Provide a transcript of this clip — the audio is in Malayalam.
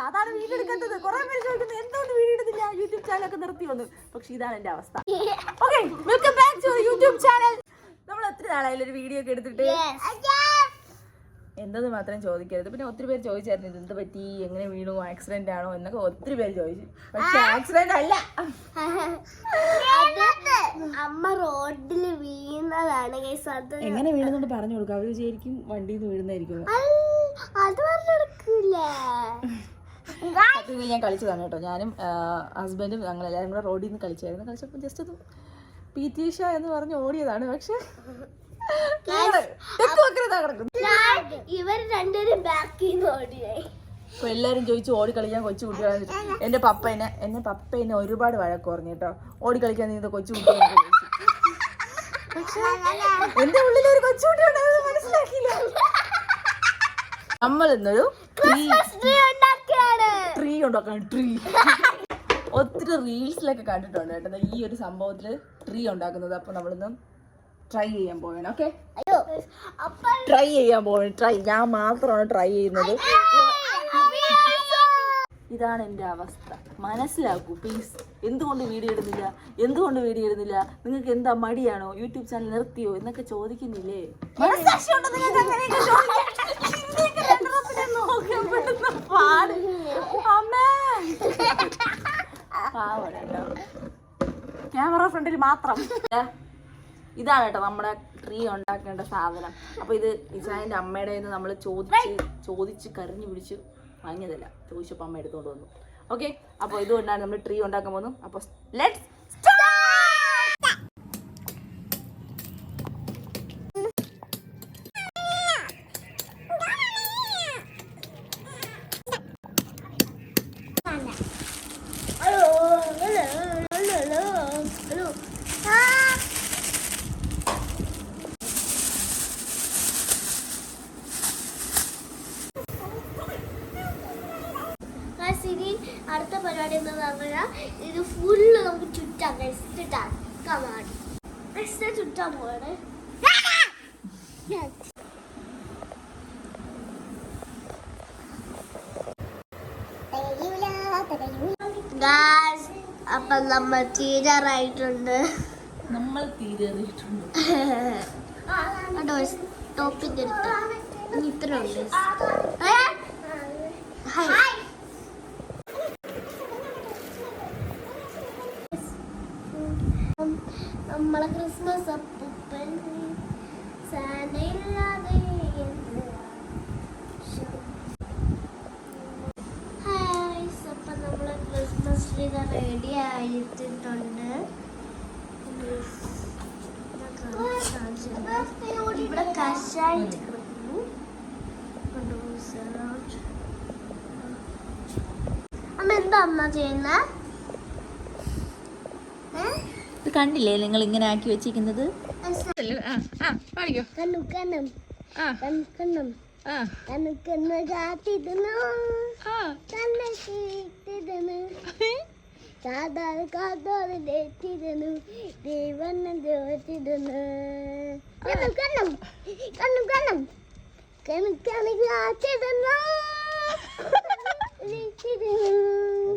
സാധാരണ വീഡിയോ എടുക്കാത്തത്. കുറെ പേര് ചോദിക്കുന്നത് എന്തുകൊണ്ട് വീഡിയോ എടുത്തില്ല യൂട്യൂബ് ചാനലൊക്കെ നിർത്തി വന്നു പക്ഷെ ഇതാണ് എന്റെ അവസ്ഥ. Okay welcome back to YouTube channel നമ്മൾ എത്ര നാളായാലും ഒരു വീഡിയോ ഒക്കെ എടുത്തിട്ട്? എന്തെന്ന് മാത്രം ചോദിക്കരുത്. പിന്നെ ഒത്തിരി പേര് ചോദിച്ചായിരുന്നു ഇത് എന്ത് പറ്റി? എങ്ങനെ വീണു? ആക്സിഡന്റ് ആണോ? എന്നൊക്കെ ഒത്തിരി പേര് ചോദിച്ചു. പക്ഷെ ആക്സിഡന്റ് അല്ല. അമ്മ റോഡിൽ വീണതാണ് എങ്ങനെ വീണെന്നോട് പറഞ്ഞു കൊടുക്കും. അവർ ശരിക്കും വണ്ടിന്ന് നിന്ന് വീഴുന്നതായിരിക്കും അത് പറഞ്ഞു പറഞ്ഞെടുക്കൂല സത്യത്തിൽ ഞാൻ കളിച്ചതാണ് കേട്ടോ. ഞാനും ഹസ്ബൻഡും ഞങ്ങൾ എല്ലാവരും കൂടെ റോഡിൽ നിന്ന് കളിച്ചായിരുന്നു. കളിച്ചപ്പോൾ ജസ്റ്റ് ഒന്ന് പി ടി ഉഷ എന്ന് പറഞ്ഞ് ഓടിയതാണ്. പക്ഷെ ഇവർ രണ്ടുപേരും ബാക്കിൽ നിന്ന് ഓടിയായി. അപ്പൊ എല്ലാരും ചോദിച്ചു ഓടി കളിക്കാൻ കൊച്ചു കുട്ടികളെ എന്റെ പപ്പ എന്നെ എന്നെ പപ്പ എന്നെ ഒരുപാട് വഴക്ക് പറഞ്ഞു കേട്ടോ. ഓടി കളിക്കാൻ നീന്ത കൊച്ചു കുട്ടികളെ പക്ഷെ എന്റെ ഉള്ളിൽ ഒരു കൊച്ചു കുട്ടി ഉണ്ടായത് മനസ്സിലാക്കിയില്ല. നമ്മൾ ഇന്നൊരു ട്രീ ട്രീ ഒത്തിരി റീൽസിലൊക്കെ കണ്ടിട്ടുണ്ട് കേട്ടോ. ഈ ഒരു സംഭവത്തിൽ ട്രീ ഉണ്ടാക്കുന്നത്. അപ്പൊ നമ്മളിന്ന് ട്രൈ ചെയ്യാൻ പോവാണ്. ഓക്കെ ട്രൈ ചെയ്യാൻ പോവാണ്. ട്രൈ ഞാൻ മാത്രമാണ് ട്രൈ ചെയ്യുന്നത്. ഇതാണ് എന്റെ അവസ്ഥ. മനസ്സിലാക്കൂ പ്ലീസ് എന്തുകൊണ്ട് വീഡിയോ ഇടുന്നില്ല? എന്തുകൊണ്ട് വീഡിയോ ഇടുന്നില്ല? നിങ്ങൾക്ക് എന്താ മടിയാണോ? യൂട്യൂബ് ചാനൽ നിർത്തിയോ? എന്നൊക്കെ ചോദിക്കുന്നില്ലേ? മനസ്സാക്ഷിയുണ്ടോ നിങ്ങൾക്ക് അങ്ങനെയൊക്കെ പാട്. അമ്മേ. ക്യാമറ ഫ്രണ്ടിൽ മാത്രം. ഇതാണ് കേട്ടോ നമ്മുടെ ട്രീ ഉണ്ടാക്കേണ്ട സാധനം. അപ്പൊ ഇത് ഇസാന്റെ അമ്മയുടെ നമ്മൾ ചോദിച്ച് ചോദിച്ച് കറിഞ്ഞു പിടിച്ച് വാങ്ങിയതല്ല. ചോദിച്ചപ്പോൾ അമ്മ എടുത്തോണ്ട് വന്നു. ഓക്കെ അപ്പോൾ ഇതുകൊണ്ടാണ് നമ്മൾ ട്രീ ഉണ്ടാക്കാൻ പോകുന്നത്. അപ്പോൾ ലെറ്റ്സ് അടുത്ത പരിപാടി എന്ന് പറഞ്ഞാൽ ഇത് ഫുള്ള് നമുക്ക് ചുറ്റാം ചുറ്റാം കമാടി ചുറ്റാൻ പോവാണ് അപ്പൊ നമ്മൾ തീരാറായിട്ടുണ്ട് നമ്മൾ തീരാറായിട്ടുണ്ട് ടോപ്പിന്റെ അടുത്ത് ഇത്ര ഉണ്ട് നമ്മളെ ക്രിസ്മസ് അപ്പൂപ്പൻ സാനയില്ലാതെ? ഹായ് ക്രിസ്മസ് റെഡി ആയിട്ടുണ്ട്. അമ്മ എന്താ അമ്മ ചെയ്യുന്ന ഇത് കണ്ടില്ലേ നിങ്ങൾ ഇങ്ങനെ ആക്കി വെച്ചിരിക്കുന്നത്? കണ്ണു കണ്ണം